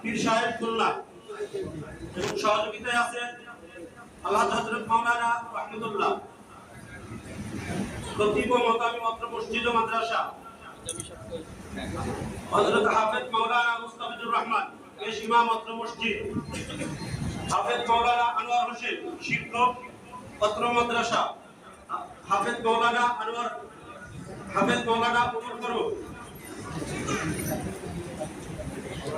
পীর সাহেব খুলনা। এবং সহযোগিতায় আছেন আল্লাহ হযরত মাওলানা রহমতুল্লাহ। খতিব ও মকামি মাত্র মসজিদ ও মাদ্রাসা। হযরত হাফেজ মাওলানা মুস্তাফিজুর রহমান, পেশ ইমাম অত্র মসজিদ। হাফেজ মাওলানা আনোয়ার হোসেন, শিক্ষক অত্র মাদ্রাসা। হাফেজ মাওলানা আনোয়ার হাফেজ মাওলানা উমর ফারুক পর্যায়ে সঙ্গে রাখবেন হাফেজ মোহাম্মদ মসুম বিল্লাহ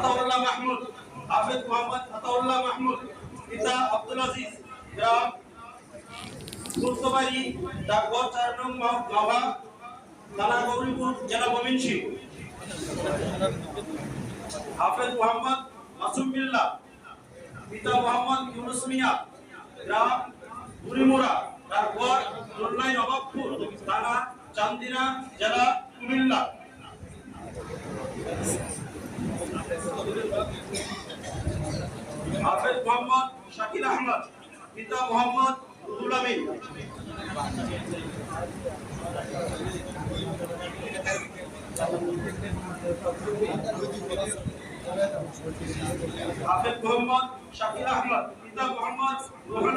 আতাউল্লাহ মাহমুদ হাফেজ মোহাম্মদ আতাউল্লাহ মাহমুদ, পিতা আব্দুল আজিজ, গ্রাম কুর্তবাড়ি ডাকঘর চার নং মাওয়া থানা গৌরীপুর, জেলা ময়মনসিংহ। হাফেজ মোহাম্মদ মাসুম পিতা মোহাম্মদ ইউনুস মিয়া, গ্রাম বুড়িমোড়া, ডাকঘর নুরলাই নবাবপুর, থানা চান্দিনা, জেলা কুমিল্লা। হাফেজ মোহাম্মদ শাকিল আহমদ, পিতা মোহাম্মদ রুহুল আমিন।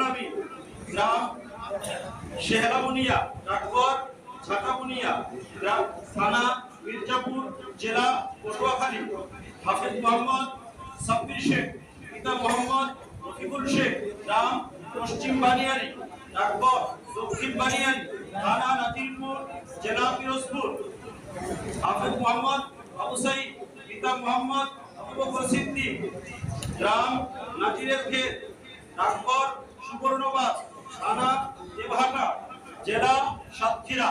আমিন। গ্রাম শেহরাবুনিয়া ডাকঘর ছাতাবুনিয়া গ্রাম থানা মির্জাপুর জেলা পটুয়াখালী, হাফেজ মোহাম্মদ সাব্বির শেখ, পিতা মোহাম্মদ রফিকুল শেখ রাম পশ্চিম বানিয়ারি ডাকঘর দক্ষিণ বানিয়ারি থানা নাতিরপুর, জেলা পিরোজপুর। হাফেজ মোহাম্মদ আবু সাইদ, পিতা মোহাম্মদ আবু বকর সিদ্দিক, গ্রাম নাজিরের খেত ডাকঘর সুবর্ণবাদ থানা দেবহাটা, জেলা সাতক্ষীরা।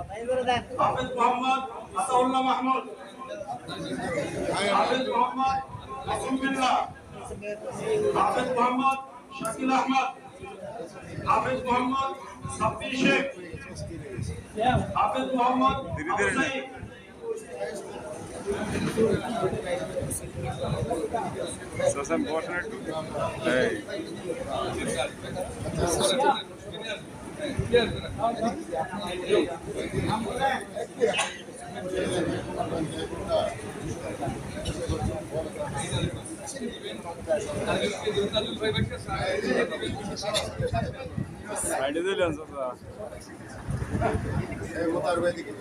বিল্লাহ হাফেজ মোহাম্মদ আসাউল্লাহ মাহমুদ হাফেজ মোহাম্মদ আসিম বিল্লাহ হাফেজ মোহাম্মদ শাকিল আহমদ হাফেজ মোহাম্মদ সাব্বির শেখ হাফেজ মোহাম্মদ আবু সাইদ Sasam বসেন একটু এই সাইডে দিলেন চাচা এই মোতার বেদিকে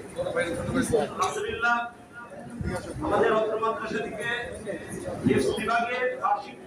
আলহামদুলিল্লাহ আমাদের অত্র মাদ্রাসা থেকে হিফজ বিভাগে বার্ষিক